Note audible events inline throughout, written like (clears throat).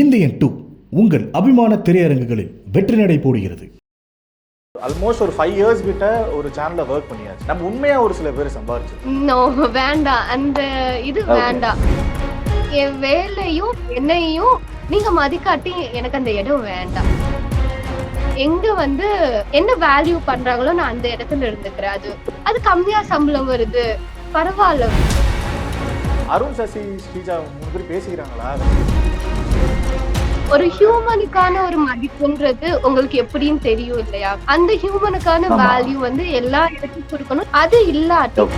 Indian two உங்கள் அபிமான திரையரங்குகளில் வெற்றி நடை போடுகிறது. ஆல்மோஸ்ட் ஒரு ஃபைவ் இயர்ஸ் கிட்ட ஒரு சேனல்ல ஒர்க் பண்ணியாச்சு. நம்ம உண்மையா ஒரு சில பேர் சம்பாரிச்சிருக்கோம். நோ வேண்டாம் அந்த இது. வேண்டாம் என் வேலையும் என்னையும் நீங்க மதிக்காட்டி எனக்கு அந்த இடம் வேண்டாம். எங்க வந்து என்ன வேல்யூ பண்றாங்களோ நான் அந்த இடத்துல இருந்துக்கிறேன். அது அது கம்மியா சம்பளம் வருது. பரவாயில்ல. அருண் சசி ஸ்ரீஜா மூணு பேர் பேசிக்கிறாங்களா? ஒரு ஹியூமனுக்கான ஒரு மதிப்புன்றது உங்களுக்கு எப்படின்னு தெரியும் இல்லையா? அந்த ஹியூமனுக்கான. வேல்யூ வந்து எல்லா இடத்துக்கும் கொடுக்கணும். அது இல்லாட்டும்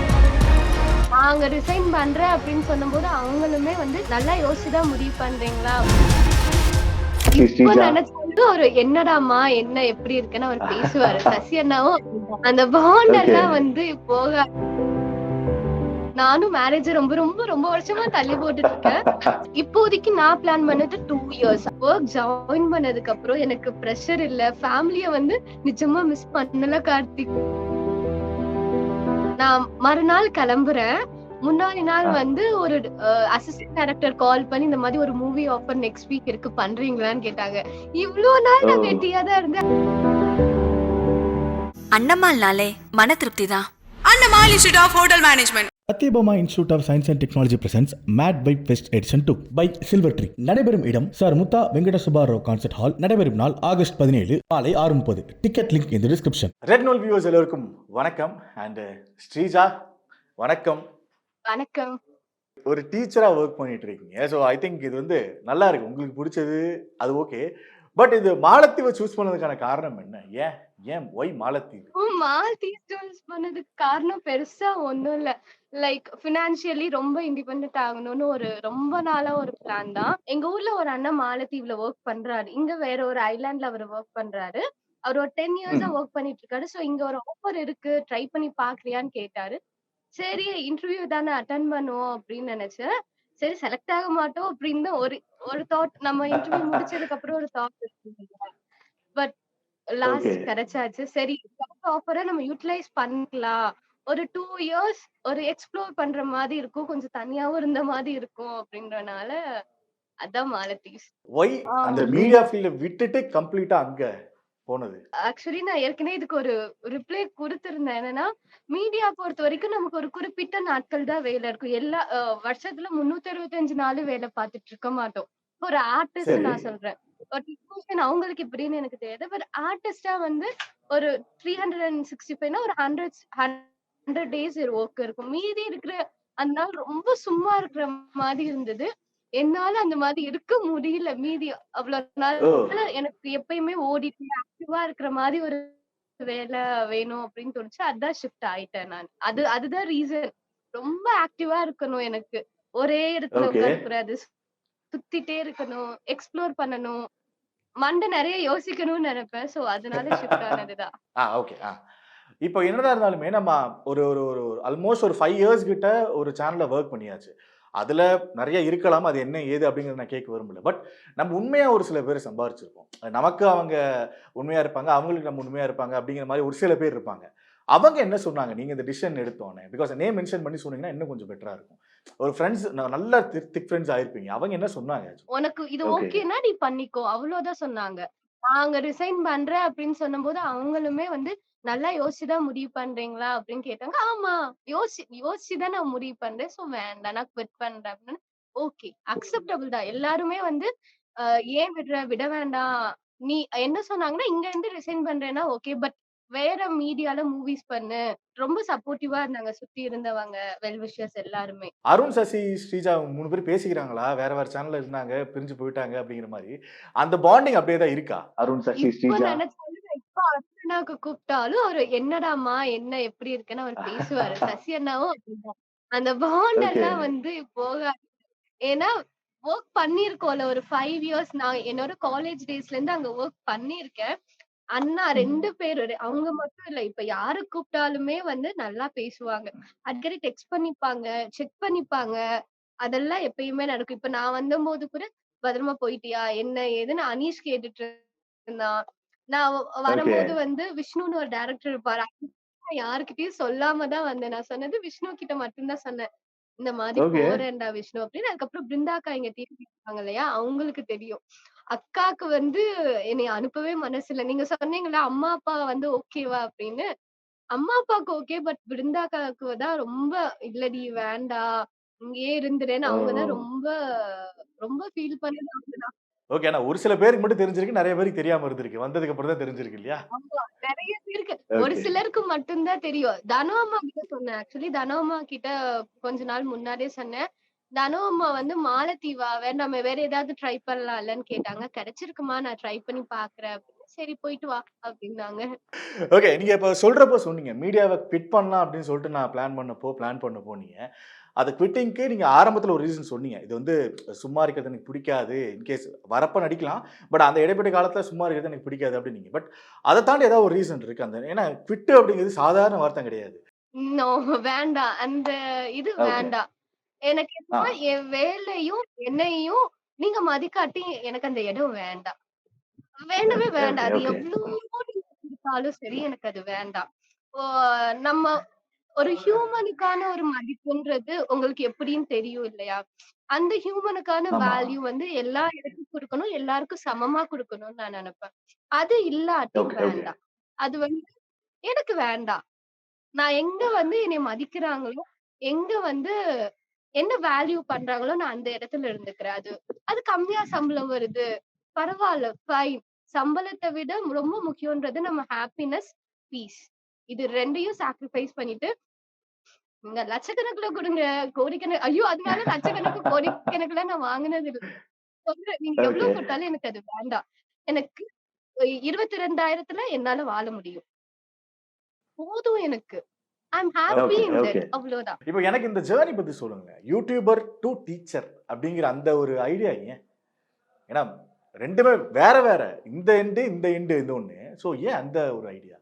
நாங்க ரிசைன் பண்றேன் அப்படின்னு சொன்னபோது அவங்களுமே வந்து நல்லா யோசிச்சுதான் முடிவு பண்றீங்களா? இப்ப நினைச்சது ஒரு என்னடாமா என்ன எப்படி இருக்குன்னு அவர் பேசுவாரு. சசி அண்ணாவும். அந்த பாண்ட் எல்லாம் வந்து போக நானும் மேரேஜ் ரொம்ப ரொம்ப ரொம்ப வருஷமா தள்ளி போட்டுட்டு இருக்கேன் இப்போதைக்கு நான் பிளான் பண்ணது டூ இயர்ஸ் ஒர்க் ஜாயின் பண்ணதுக்கு அப்புறம் எனக்கு ப்ரெஷர் இல்ல. ஃபேமிலிய வந்து நிஜமா மிஸ் பண்ணல கார்த்திக். நான் மறுநாள் கிளம்புறேன். முன்னாடி நாள் வந்து ஒரு அசிஸ்டன்ட் டைரக்டர் கால் பண்ணி இந்த மாதிரி ஒரு மூவி ஆஃபர் நெக்ஸ்ட் வீக் இருக்கு பண்றீங்களான்னு கேட்டாங்க. இவ்ளோ நாள் நான். வெட்டியா தான் இருந்தேன். அன்னம்மாள்னாலே மன திருப்தி தான். Annamal Institute of Hotel Management. Sathyabama institute of science and technology presence made by best edition two by silver tree நடைபெறும் இடம் சார் முத்தா வெங்கட சுபாராவ் கான்சர்ட் ஹால் நடைபெறும் நாள் ஆகஸ்ட் பதினேழு காலை ஆறு முப்பது. டிக்கெட் லிங்க் இந்த டிஸ்கிரிப்ஷன் ரெட் நோல் வியூவர்ஸ் எல்லோருக்கும் வணக்கம். அண்ட் ஸ்ரீஜா வணக்கம். வணக்கம். ஒரு டீச்சரா ஒர்க் பண்ணிட்டு இருக்கீங்க ஸோ ஐ திங்க் இது வந்து நல்லா இருக்கு. உங்களுக்கு பிடிச்சது அது ஓகே பட் இது மாலத்தீவை சூஸ் பண்ணதுக்கான காரணம் என்ன? ஏன்? ஏன்? ஒய் மாலத்தீவு? மால்டி சூஸ் பண்ணதுக்கு காரணம் பெருசா ஒண்ணும் இல்ல. லைக் பினான்சியலி ரொம்ப இண்டிபெண்ட் ஆகணும்னு ஒரு ரொம்ப நாளா ஒரு பிளான் தான். எங்க ஊர்ல ஒரு அண்ணன் மாலத்தீவ்ல ஒர்க் பண்றாரு. இங்க வேற ஒரு ஐலாண்ட்ல அவர் ஒர்க் பண்றாரு. அவர் ஒரு டென் இயர்ஸா ஒர்க் பண்ணிட்டு இருக்காரு சோ இங்க ஒரு ஆஃபர் இருக்கு. ட்ரை பண்ணி பாக்குறியான்னு கேட்டாரு. சரி இன்டர்வியூ தானே அட்டன் பண்ணுவோம் அப்படின்னு நினைச்சேன். சரி செலக்ட் ஆக மாட்டோம் அப்படின்னு ஒரு ஒரு தாட் நம்ம இன்டர்வியூ முடிச்சதுக்கு அப்புறம் ஒரு தாட் பட் லாஸ்ட். கிடைச்சாச்சு. சரி ஆஃபரை நம்ம யூட்டிலைஸ் பண்ணிக்கலாம். ஒரு டூ இயர்ஸ் ஒரு எக்ஸ்ப்ளோர் பண்ற மாதிரி இருக்கும். கொஞ்சம் தனியாவும் இருந்த மாதிரி இருக்கும் அப்படின்றனால அதான் மாலத்தீவ்ஸ். ஒய் அந்த மீடியா ஃபீல்ட விட்டுட்டு கம்ப்ளீட்டா அங்க போனது? ஆக்சுவலி நான் ஏற்கனவே இதுக்கு ஒரு ரிப்ளை கொடுத்திருந்தேன். என்னன்னா மீடியா பொறுத்த வரைக்கும் நமக்கு ஒரு குறிப்பிட்ட நாட்கள் தான் வேலை இருக்கும். எல்லா வருஷத்துல முன்னூத்தி அறுபத்தஞ்சு நாள் வேலை பார்த்துட்டு இருக்க மாட்டோம். ஒரு ஆர்டிஸ்ட். நான் சொல்றேன். ஒரு டெக்னீஷியன் அவங்களுக்கு எப்படின்னு எனக்கு தெரியாது. பட் ஆர்டிஸ்டா வந்து ஒரு த்ரீ ஹண்ட்ரட் அண்ட் சிக்ஸ்டி ஃபைவ்னா ஒரு ஹண்ட்ரட் ஹண்ட்ரட் டேஸ் ஒர்க் இருக்கும். மீதி இருக்கிற அந்த நாள் ரொம்ப சும்மா இருக்கிற மாதிரி இருந்தது. என்னால அந்த மாதிரி இருக்க முடியல மீதி அவ்வளவு நாள். எனக்கு எப்பயுமே ஓடிட்டு ஆக்டிவா இருக்கிற மாதிரி ஒரு வேலை வேணும் அப்படின்னு தோணுச்சு. அதான் ஷிஃப்ட் ஆயிட்டேன் நான். அது அதுதான் ரீசன் ரொம்ப ஆக்டிவா இருக்கணும் எனக்கு. ஒரே இடத்துல Okay. உட்கார கூடாது சுத்திட்டே இருக்கணும். எக்ஸ்ப்ளோர் பண்ணணும். மண்டை நிறைய யோசிக்கணும்னு நினைப்பேன். சோ அதனால ஷிஃப்ட் ஆனதுதான். (laughs) ஆ ஓகே ஆ. இப்போ என்னதான் இருந்தாலுமே நம்ம ஒரு ஒரு ஒரு ஆல்மோஸ்ட் ஒரு ஃபைவ் இயர்ஸ் கிட்ட ஒரு சேனல்ல ஒர்க் பண்ணியாச்சு. அதுல நிறைய இருக்கலாம் அது என்ன ஏது அப்படிங்கிறத நான் கேட்க விரும்பல. பட் நம்ம உண்மையா ஒரு சில பேர் சம்பாதிச்சிருப்போம் நமக்கு அவங்க உண்மையா இருப்பாங்க அவங்களுக்கு நம்ம உண்மையா இருப்பாங்க அப்படிங்கிற மாதிரி ஒரு சில பேர் இருப்பாங்க. அவங்க என்ன சொன்னாங்க? நீங்க இந்த டிசிஷன் எடுத்தோன்னே பிகாஸ் நேம் மென்ஷன் பண்ணி சொன்னீங்கன்னா இன்னும் கொஞ்சம் பெட்டரா இருக்கும். ஒரு ஃப்ரெண்ட்ஸ் நல்ல திக் ஃப்ரெண்ட்ஸ் ஆயிருப்பீங்க. அவங்க என்ன சொன்னாங்க? உனக்கு இது. ஓகேனா நீ பண்ணிக்கோ. அவ்வளவுதான் சொன்னாங்க. நாங்க ரிசைன் பண்றேன் அப்படின்னு சொன்னபோது அவங்களுமே வந்து நல்லா யோசிச்சுதான் முடிவு பண்றீங்களா? அப்படின்னு கேட்டாங்க. ஆமா யோசி யோசிச்சுதான் நான் முடிவு பண்றேன். சோ வேண்டாம் நான் குவிட் பண்றேன். அப்படின்னு. ஓகே அக்செப்டபிள் தான். எல்லாருமே வந்து ஏன் விடுற? விட வேண்டாம். நீ என்ன சொன்னாங்கன்னா இங்க இருந்து ரிசைன் பண்றேன்னா ஓகே பட் வேற மீடியால மூவிஸ் பண்ணு. ரொம்ப சப்போர்ட்டிவா இருந்தாங்க சுத்தி இருந்தவங்க வெல் விஷஸ் எல்லாருமே. அருண் சசி ஸ்ரீஜா மூணு பேர் பேசிக்கிறாங்களா? வேற வேற சேனல்ல இருந்தாங்க பிரிஞ்சு போயிட்டாங்க அப்படிங்கிற மாதிரி. அந்த பாண்டிங் அப்படியே தான் இருக்கா? அருண் சசி இப்ப நினைச்சாலும் நான் இப்ப அர்ச்சனாக்கு கூப்பிட்டாலும் அவரு என்னடாமா என்ன எப்படி இருக்குன்னு அவர் பேசுவாரு. சசி அண்ணாவும் அப்படிதான். அந்த பாண்ட் எல்லாம் வந்து போகாது. ஏன்னா ஒர்க் பண்ணிருக்கோம்ல ஒரு ஃபைவ் இயர்ஸ் நான் என்னோட காலேஜ் டேஸ்ல இருந்து அங்க ஒர்க் பண்ணிருக்கேன் அண்ணா ரெண்டு பேரு அவங்க மட்டும் இல்ல. இப்ப யாரு கூப்பிட்டாலுமே வந்து நல்லா பேசுவாங்க. அடிக்கடி டெக்ஸ்ட் பண்ணிப்பாங்க செக் பண்ணிப்பாங்க. அதெல்லாம் எப்பயுமே நடக்கும். இப்ப நான் வந்தபோது கூட பத்திரமா போயிட்டியா? என்ன? ஏதுன்னு அனீஷ் கேட்டுட்டு இருந்தான் நான் வரும்போது வந்து விஷ்ணுன்னு ஒரு டைரக்டர் இருப்பாரு. யாருக்கிட்டயும் சொல்லாம தான் வந்தேன். நான் சொன்னது விஷ்ணு கிட்ட மட்டும்தான் சொன்னேன். இந்த மாதிரி. போறேன்டா விஷ்ணு. அப்படின்னு. அதுக்கப்புறம் பிருந்தாக்கா டீம் இருக்காங்க இல்லையா? அவங்களுக்கு தெரியும். அக்காக்கு வந்து என்னை அனுப்பவே மனசு இல்ல நீங்க சொன்னீங்களா அம்மா அப்பா வந்து ஓகேவா அப்படின்னு. அம்மா அப்பாவுக்கு ஓகே பட் பிருந்தாக்காவுக்கு தான் ரொம்ப இல்லடி வேண்டாம் இங்கேயே இருந்துறேன்னு அவங்கதான். ரொம்ப ரொம்ப ஃபீல் பண்ணது அவங்கதான் ஓகே. ஆனா ஒரு சில பேருக்கு மட்டும் தெரிஞ்சிருக்கு நிறைய பேருக்கு தெரியாம இருந்திருக்கு. வந்ததுக்கு அப்புறம் தான் தெரிஞ்சிருக்கு இல்லையா? ஆமா நிறைய பேருக்கு. ஒரு. சிலருக்கு மட்டும்தான் தெரியும். தனு அம்மா கிட்ட சொன்னேன் ஆக்சுவலி தனு அம்மா கிட்ட கொஞ்ச நாள் முன்னாடியே சொன்னேன். தனு அம்மா வந்து மாலத்தீவா வேண்டாமே வேற ஏதாவது ட்ரை பண்ணலாம்லன்னு கேட்டாங்க. கிடைச்சிருக்குமா? நான் ட்ரை பண்ணி பாக்குறேன் சரி போயிட்டு வா அப்படின்னாங்க. ஓகே நீங்க இப்ப சொல்றப்ப சொன்னீங்க மீடியாவை குவிட் பண்ணலாம் அப்படின்னு சொல்லிட்டு நான் பிளான் பண்ணப்போ பிளான் பண்ண போனீங்க. அது குவிட்டிங்க்கு நீங்க ஆரம்பத்துல ஒரு ரீசன் சொன்னீங்க. இது வந்து சும்மா இருக்கிறது எனக்கு பிடிக்காது இன்கேஸ் வரப்ப நடிக்கலாம் பட் அந்த இடைப்பட்ட காலத்துல சும்மா இருக்கிறது எனக்கு பிடிக்காது அப்படின்னீங்க. பட் அதை தாண்டி ஏதாவது ஒரு ரீசன் இருக்கு அந்த ஏன்னா குவிட் அப்படிங்கிறது சாதாரண வார்த்தை கிடையாது. வேண்டாம். அந்த இது. வேண்டாம். எனக்கு என்னன்னா என் வேலையும் என்னையும் நீங்க மதிக்காட்டி எனக்கு அந்த இடம் வேண்டாம். வேண்டவே வேண்டாம். அது. எவ்வளவு கொடுத்தாலும் சரி எனக்கு அது வேண்டாம். நம்ம ஒரு ஹியூமனுக்கான ஒரு மதிப்புன்றது உங்களுக்கு எப்படின்னு தெரியும் இல்லையா? அந்த ஹியூமனுக்கான. வேல்யூ வந்து எல்லா இடத்துக்கும் கொடுக்கணும் எல்லாருக்கும் சமமா கொடுக்கணும்னு நான் நினைப்பேன். அது இல்லாட்டி. வேண்டாம். அது வந்து எனக்கு வேண்டாம். நான் எங்க வந்து என்னை மதிக்கிறாங்களோ எங்க வந்து என்ன வேல்யூ பண்றாங்களோ நான் அந்த இடத்துல இருந்துக்கிறேன். அது அது கம்மியா சம்பளம் வருது. பரவாயில்ல ஃபைன் சம்பளத்தை விட ரொம்ப முக்கியம்ன்றது நம்ம ஹாப்பினஸ் பீஸ் இது ரெண்டையும் சாக்ரிஃபைஸ் பண்ணிட்டு நீங்க லட்சக்கணக்குல கொடுங்க கோடிக்கணக்கு ஐயோ அதனால லட்சக்கணக்கு கோடிக்கணக்குல நான் வாங்கினது இல்லை. நீங்க எவ்வளவு. கொடுத்தாலும் எனக்கு அது வேண்டாம். எனக்கு இருபத்தி ரெண்டாயிரத்துல என்னால வாழ முடியும். போதும் எனக்கு. அவ்வளவுதான். இப்போ எனக்கு இந்த ஜேர்னி பத்தி சொல்லுங்க. யூடியூபர் டு டீச்சர் அப்படிங்கிற அந்த ஒரு ஐடியா ஏன்? ஏன்னா ரெண்டுமே வேற வேற. இந்த எண்டு இந்த எண்டு இந்த ஒண்ணு. ஸோ ஏன் அந்த ஒரு ஐடியா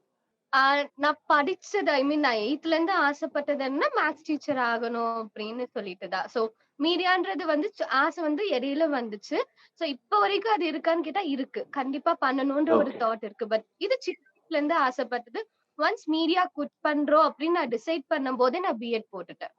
நான் படிச்சது ஐ மீன் நான் எயித்ல இருந்து ஆசைப்பட்டது என்ன? மேத்ஸ் டீச்சர் ஆகணும் அப்படின்னு சொல்லிட்டு தான். சோ மீடியான்றது வந்து ஆசை வந்து இடையில வந்துச்சு. சோ இப்ப வரைக்கும் அது இருக்கான்னு கேட்டா இருக்கு. கண்டிப்பா பண்ணணும்ன்ற ஒரு. தாட் இருக்கு. பட் இது சின்ன இருந்து ஆசைப்பட்டது. ஒன்ஸ் மீடியா குட் பண்றோம் அப்படின்னு நான் டிசைட் பண்ணும் போதே நான் பிஎட் போட்டுட்டேன்.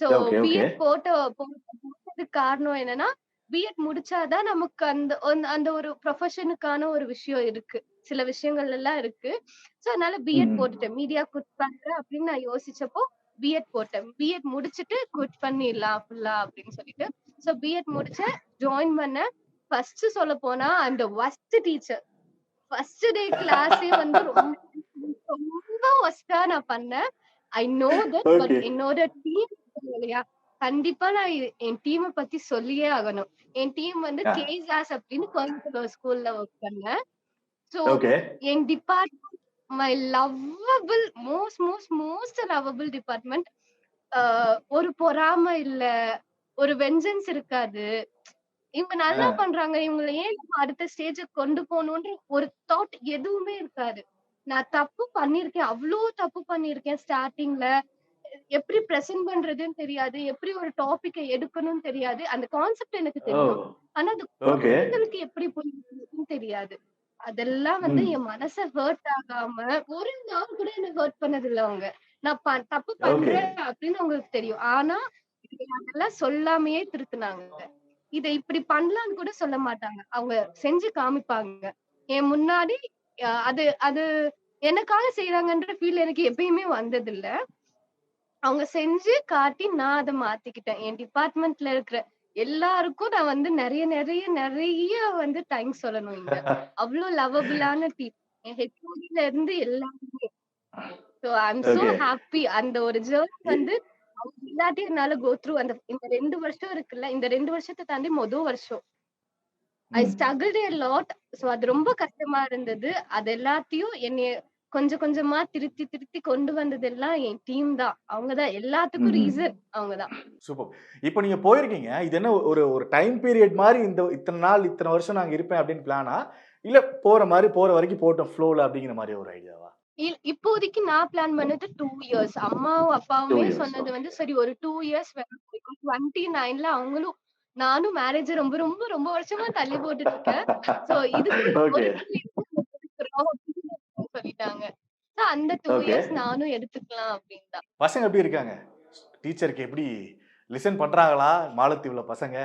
சோ. பிஎட் போட்ட போட்டதுக்கு காரணம் என்னன்னா பிஎட் முடிச்சாதான் நமக்கு அந்த அந்த- ஒரு ப்ரொஃபஷனுக்கான ஒரு விஷயம் இருக்கு. சில விஷயங்கள் எல்லாம் இருக்கு. சோ அதனால பிஎட். போட்டுட்டேன். மீடியா குட் பண்றேன் அப்படின்னு நான் யோசிச்சப்போ பிஎட் போட்டேன். பிஎட் முடிச்சிட்டு குட் பண்ணிடலாம் ஃபுல்லா அப்படின்னு சொல்லிட்டு. சோ பிஎட் முடிச்சேன். ஜாயின் பண்ணேன். ஃபர்ஸ்ட் சொல்ல போனா அந்த ஒஸ்ட் டீச்சர் ஃபர்ஸ்ட் டே கிளாஸே வந்து ரொம்ப ரொம்ப ஒஸ்டா நான் பண்ணேன் ஐ நோ தட் பட். என்னோட டீம் இல்லையா கண்டிப்பா நான் என் டீமை பத்தி சொல்லியே ஆகணும் என் டீம் வந்து. கேசாஸ் அப்படின்னு கோயம்புத்தூர் ஸ்கூல்ல ஒர்க் பண்ணேன் so. N department my lovable most most most lovable department ஒரு பொறாமை இல்ல ஒரு வெஞ்சன்ஸ் இருக்காது இவங்க நல்லா. பண்றாங்க இவங்களை ஏன் அடுத்த ஸ்டேஜுக்கு கொண்டு போகணும்ன்ற ஒரு தாட் எதுவுமே இருக்காது நான் தப்பு பண்ணிருக்கேன் அவ்வளோ தப்பு பண்ணிருக்கேன் ஸ்டார்டிங்ல எப்படி பிரசன்ட் பண்றதுன்னு தெரியாது எப்படி ஒரு டாபிக்கை எடுக்கணும்னு தெரியாது. அந்த கான்செப்ட் எனக்கு. தெரியும். ஆனா அது. குழந்தைகளுக்கு எப்படி புரியுதுன்னு தெரியாது. அதெல்லாம் வந்து. என் மனச ஹர்ட் ஆகாம ஒரு நாள் கூட என்ன ஹர்ட் பண்ணது இல்ல அவங்க. நான் தப்பு பண்றேன் அப்படின்னு அவங்களுக்கு தெரியும். ஆனா அதெல்லாம் சொல்லாமையே திருத்துனாங்க. இதை இப்படி பண்ணலாம்னு கூட சொல்ல மாட்டாங்க. அவங்க செஞ்சு காமிப்பாங்க. என் முன்னாடி அது அது எனக்காக செய்யறாங்கன்ற ஃபீல் எனக்கு எப்பயுமே வந்தது இல்ல அவங்க செஞ்சு காட்டி நான் அதை மாத்திக்கிட்டேன். என் டிபார்ட்மெண்ட்ல இருக்கிற எல்லாருக்கும் நான் வந்து நிறைய நிறைய நிறைய வந்து தேங்க்ஸ் சொல்லணும் இங்க. அவ்வளவு லவபிளான டீம் என் ஹெச்ஓடில இருந்து எல்லாருமே. So I'm so Okay. Happy அந்த ஒரு ஜேர்னி வந்து அவங்க இல்லாட்டி என்னால கோ த்ரூ அந்த இந்த ரெண்டு வருஷம் இருக்குல்ல இந்த ரெண்டு வருஷத்தை தாண்டி மொதல் வருஷம். ஐ a லாட் சோ அது ரொம்ப கஷ்டமா இருந்தது. அது எல்லாத்தையும் என்னைய கொஞ்சம் கொஞ்சமா திருத்தி திருத்தி கொண்டு வந்தது எல்லாம் என் டீம் தான். அவங்கதான். எல்லாத்துக்கும். ரீசன் அவங்கதான். சூப்பர். இப்போ நீங்க போயிருக்கீங்க. இது என்ன ஒரு ஒரு டைம் பீரியட் மாதிரி இந்த இத்தனை நாள் இத்தனை வருஷம் நாங்க இருப்பேன் அப்படின்னு பிளானா இல்ல போற மாதிரி போற வரைக்கும் போட்டோம் ஃப்ளோல அப்படிங்கிற மாதிரி ஒரு ஐடியாவா இப்போதைக்கு நான் பிளான் பண்ணது டூ இயர்ஸ் அம்மாவும் அப்பாவுமே சொன்னது. வந்து சரி ஒரு டூ இயர்ஸ் டுவெண்ட்டி நைன்ல அவங்களும் நானும் மேரேஜ் ரொம்ப ரொம்ப ரொம்ப வருஷமா தள்ளி போட்டுட்டு இருக்கேன். சோ இது. (laughs) சொல்லிட்டாங்க அந்த டூ. இயர்ஸ் நானும் எடுத்துக்கலாம் அப்படின்னு தான் பசங்க எப்படி இருக்காங்க? டீச்சருக்கு எப்படி லிசன் பண்றாங்களா? மாலத்தீவுல பசங்க?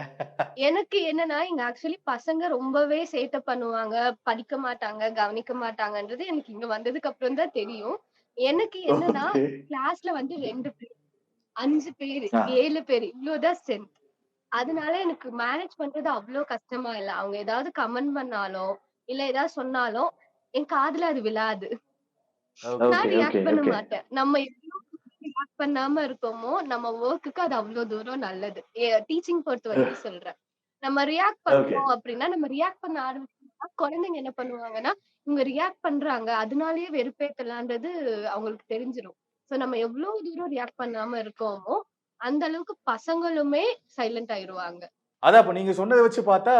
எனக்கு என்னன்னா இங்க ஆக்சுவலி பசங்க ரொம்பவே சேட்டை பண்ணுவாங்க. படிக்க மாட்டாங்க கவனிக்க மாட்டாங்கன்றது எனக்கு இங்க வந்ததுக்கு அப்புறம் தான் தெரியும். எனக்கு என்னன்னா. கிளாஸ்ல வந்து ரெண்டு பேர் அஞ்சு பேர். ஏழு பேர் இவ்வளவுதான் ஸ்ட்ரென்த் அதனால எனக்கு மேனேஜ் பண்றது அவ்வளவு கஷ்டமா இல்ல. அவங்க ஏதாவது கமெண்ட் பண்ணாலும் இல்ல ஏதாவது சொன்னாலும் என் காதுல அது விழாது. நான் ரியாக்ட் பண்ண. மாட்டேன். நம்ம ரியாக்ட் பண்ணாம இருக்கோமோ நம்ம ஒர்க்குக்கு அது அவ்வளவு தூரம் நல்லது. டீச்சிங் பொறுத்த வரைக்கும் (laughs) சொல்றேன். நம்ம ரியாக்ட் பண்றோம் அப்படின்னா நம்ம ரியாக்ட் பண்ண ஆரம்பிச்சோம்னா குழந்தைங்க என்ன பண்ணுவாங்கன்னா இவங்க ரியாக்ட் பண்றாங்க அதனாலயே வெறுப்பேத்தலான்றது அவங்களுக்கு தெரிஞ்சிரும். சோ நம்ம எவ்வளவு தூரம் ரியாக்ட் பண்ணாம இருக்கோமோ அந்த அளவுக்கு பசங்களுமே சைலண்ட் ஆயிருவாங்க. அதான் அப்ப நீங்க சொன்னதை வச்சு பார்த்தா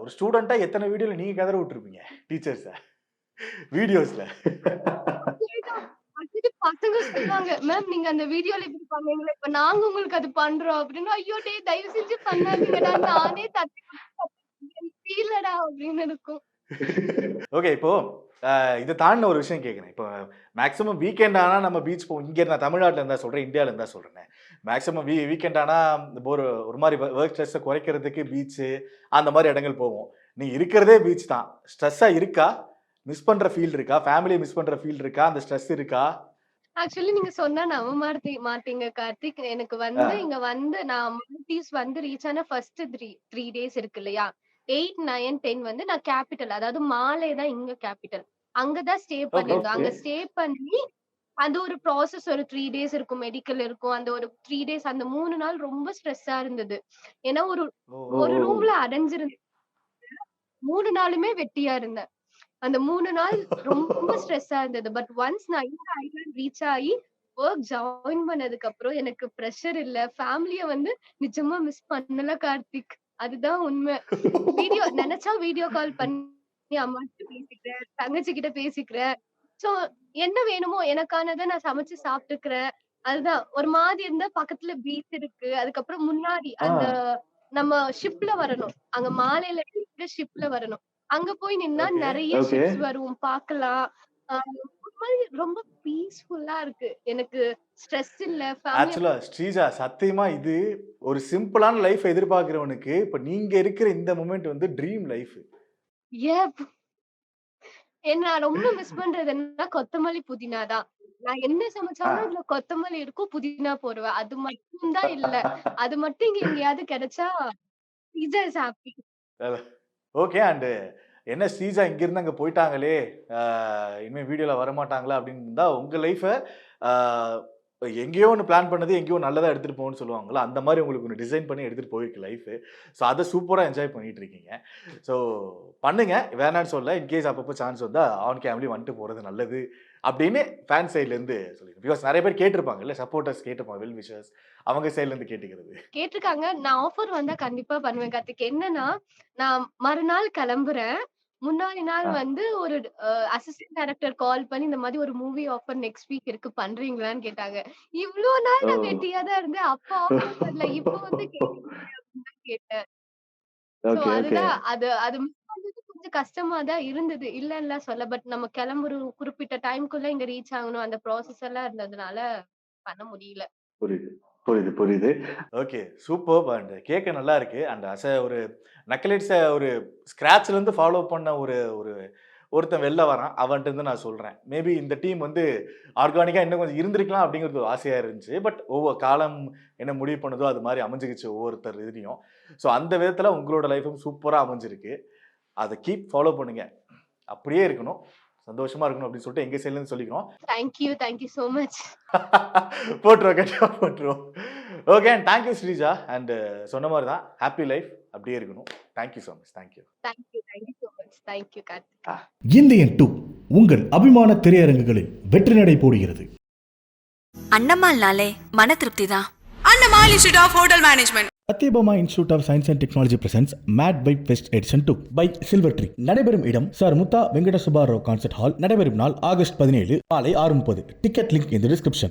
ஒரு ஸ்டூடெண்டா எத்தனை வீடியோல நீங்க கதற விட்டுருப்பீங்க டீச்சர்ஸ வீடியோஸ்ல பசங்க சொல்லுவாங்க மேம் நீங்க அந்த வீடியோல இப்படி பண்ணீங்களா இப்ப நாங்க உங்களுக்கு அது பண்றோம். அப்படின்னு. ஐயோ டேய் தயவு செஞ்சு பண்ணாதீங்கடா நானே தட்டி இல்லடா அப்படின்னு இருக்கும். ஓகே இப்போ இதை தாண்டின ஒரு விஷயம் கேட்குறேன். இப்போ மேக்ஸிமம் வீக்கெண்ட் ஆனா நம்ம பீச் போ இங்கே நான் தமிழ்நாட்டில் இருந்தா சொல்றேன் இந்தியாவில் இருந்தா சொல்றேன். மேக்ஸிமம் வீ வீக்கெண்ட் ஆனா இப்போ ஒரு ஒரு மாதிரி ஒர்க் ஸ்ட்ரெஸ்ஸை குறைக்கிறதுக்கு பீச்சு அந்த மாதிரி இடங்கள் போவோம். நீ இருக்கிறதே பீச் தான். ஸ்ட்ரெஸ்ஸாக இருக்கா? மிஸ் பண்ற ஃபீல் இருக்கா? ஃபேமிலியை மிஸ் பண்ற ஃபீல் இருக்கா? அந்த ஸ்ட்ரெஸ் இருக்கா? ஆக்சுவலி நீங்க சொன்னா நம்ப மாட்டீ மாட்டீங்க கார்த்திக். எனக்கு வந்து. இங்க வந்து நான் மால்டீவ்ஸ் வந்து ரீச் ஆன ஃபர்ஸ்ட் த்ரீ த்ரீ டேஸ் இருக்கு இல்லையா? எயிட் நைன் டென் வந்து நான் கேபிட்டல் அதாவது மாலே தான் இங்க கேபிட்டல் அங்கதான் ஸ்டே பண்ணிருந்தோம் அங்க. ஸ்டே பண்ணி அது ஒரு ப்ராசஸ் ஒரு த்ரீ டேஸ் இருக்கும். மெடிக்கல் இருக்கும். அந்த ஒரு த்ரீ டேஸ் அந்த மூணு நாள் ரொம்ப ஸ்ட்ரெஸ்ஸா இருந்தது. ஏன்னா ஒரு ஒரு. ரூம்ல அடைஞ்சிருந்தேன் மூணு நாளுமே வெட்டியா இருந்தேன். அந்த மூணு நாள் ரொம்ப ஸ்ட்ரெஸ்ஸா இருந்தது. பட் ஒன்ஸ் நான் இந்த ஐலாண்ட் ரீச் ஆகி ஒர்க் ஜாயின் பண்ணதுக்கு அப்புறம் எனக்கு ப்ரெஷர் இல்ல. ஃபேமிலிய வந்து நிஜமா மிஸ் பண்ணல கார்த்திக். அதுதான் உண்மை. வீடியோ நினைச்சா வீடியோ கால் பண்ணி அம்மா கிட்ட பேசிக்கிறேன் தங்கச்சி கிட்ட பேசிக்கிறேன். சோ என்ன வேணுமோ எனக்கானதை நான் சமைச்சு சாப்பிட்டுக்கிறேன். அதுதான். ஒரு மாதிரி இருந்தா பக்கத்துல பீச் இருக்கு. அதுக்கப்புறம் முன்னாடி அந்த நம்ம ஷிப்ல வரணும். அங்க மாலையில இருந்து ஷிப்ல வரணும். அங்க போய் நின்னா. நிறைய. ஷிப்ஸ் வரும் பார்க்கலாம் மாதிரி ரொம்ப பீஸ்ஃபுல்லா இருக்கு. எனக்கு ஸ்ட்ரெஸ் இல்ல ஆக்சுவலா ஸ்ரீஜா சத்தியமா இது ஒரு சிம்பிளான லைஃப் எதிர்பார்க்கிறவனுக்கு இப்ப நீங்க இருக்கிற இந்த மூமெண்ட் வந்து ட்ரீம் லைஃப் ஏப் என்ன ரொம்ப மிஸ் (clears throat) பண்றது என்னன்னா கொத்தமல்லி புதினா தான். நான் என்ன சமைச்சாலும் அதுல கொத்தமல்லி இருக்கும் புதினா போடுவேன். அது மட்டும் தான் இல்ல. (laughs) அது மட்டும் இங்க எங்கேயாவது கிடைச்சா இஸ் ஹாப்பி ஓகே அண்டு என்ன ஸ்ரீஜா இங்கேருந்து அங்கே போயிட்டாங்களே? இனிமேல் வீடியோவில் வரமாட்டாங்களா? அப்படின்னு இருந்தால் உங்கள் லைஃப்பை எங்கேயோ ஒன்று பிளான் பண்ணது எங்கேயோ நல்லதாக எடுத்துகிட்டு போகணும்னு சொல்லுவாங்களா அந்த மாதிரி உங்களுக்கு ஒன்று டிசைன் பண்ணி எடுத்துகிட்டு போயிருக்கு லைஃபு ஸோ அதை சூப்பராக என்ஜாய் பண்ணிகிட்டு இருக்கீங்க. ஸோ பண்ணுங்கள் வேணான்னு சொல்ல. இன்கேஸ் அப்பப்போ சான்ஸ் வந்தால் ஆன் கேம்லி வந்துட்டு போகிறது நல்லது அப்படின்னு ஃபேன் சைட்லேருந்து சொல்லிடுறேன். பிகாஸ் நிறைய பேர் கேட்டிருப்பாங்கல்ல சப்போர்ட்டர்ஸ் கேட்டிருப்பாங்க வெல் விஷர்ஸ் அவங்க சைட்லேருந்து கேட்டுக்கிறது. கேட்டிருக்காங்க. நான் ஆஃபர் வந்தால் கண்டிப்பாக பண்ணுவேன் கார்த்திக். என்னன்னா நான் மறுநாள் கிளம்புறேன். முன்னாடி நாள் ஆ. வந்து ஒரு அசிஸ்டன்ட் டைரக்டர் கால் பண்ணி இந்த மாதிரி ஒரு மூவி ஆஃபர் நெக்ஸ்ட் வீக் இருக்கு பண்றீங்களான்னு கேட்டாங்க. இவ்ளோ நாள் நான். வெட்டியா தான் இருந்தேன். அப்ப ஆஃபர் வரல. இப்போ வந்து கேக்குறீங்க அப்படின்னு தான் கேட்டேன். So okay okay. அதுதான். அது அது பண்றது கொஞ்சம் கஷ்டமா தான் இருந்தது. இல்ல சொல்ல. பட் நம்ம கிளம்புற ஒரு குறிப்பிட்ட டைம்க்குள்ள இங்க ரீச் ஆகணும். அந்த ப்ராசஸ் எல்லாம் இருந்ததுனால பண்ண முடியல. புரியுது. புரியுது புரியுது. ஓகே சூப்பர் அண்ட் கேட்க நல்லா இருக்கு. அண்ட் அச ஒரு நக்கலைட்ஸை ஒரு ஸ்க்ராட்ச்லேருந்து ஃபாலோ பண்ண ஒரு ஒரு ஒருத்தன் வெளில வரான். அவன்ட்டு இருந்து நான் சொல்கிறேன் மேபி இந்த டீம் வந்து ஆர்கானிக்காக இன்னும் கொஞ்சம் இருந்திருக்கலாம் அப்படிங்கிறது ஒரு ஆசையாக இருந்துச்சு. பட் ஒவ்வொரு காலம் என்ன முடிவு பண்ணுதோ அது மாதிரி அமைஞ்சிக்கிச்சு ஒவ்வொருத்தர் இதுலையும். ஸோ அந்த விதத்தில் உங்களோட லைஃபும் சூப்பராக அமைஞ்சிருக்கு. அதை கீப் ஃபாலோ பண்ணுங்கள் அப்படியே இருக்கணும். சந்தோஷமா இருக்கணும் அப்படின்னு சொல்லிட்டு எங்க சைட்ல இருந்து சொல்லிக்கிறோம். தேங்க்யூ தேங்க்யூ சோ மச் போட்டுருவோம் கண்டிப்பாக போட்டுருவோம். Okay and thank you Sreeja and சொன்ன மாதிரி தான் ஹாப்பி லைஃப் அப்படியே இருக்கணும். Thank you so much thank you thank you thank you so much thank you Karthik Indian two உங்கள் அபிமான திரையரங்குகளில் வெற்றி நடை போடுகிறது. அன்னம்மாள்னாலே மன திருப்தி தான். Annamal Institute of Hotel Management. Sathyabama institute of science and technology presence made by best edition two by silver tree நடைபெறும் இடம் சார் முத்தா வெங்கட சுபாராவ் கான்சர்ட் ஹால் நடைபெறும் நாள் ஆகஸ்ட் பதினேழு மாலை ஆறு முப்பது. டிக்கெட் லிங்க் இந்த டிஸ்கிரிப்ஷன்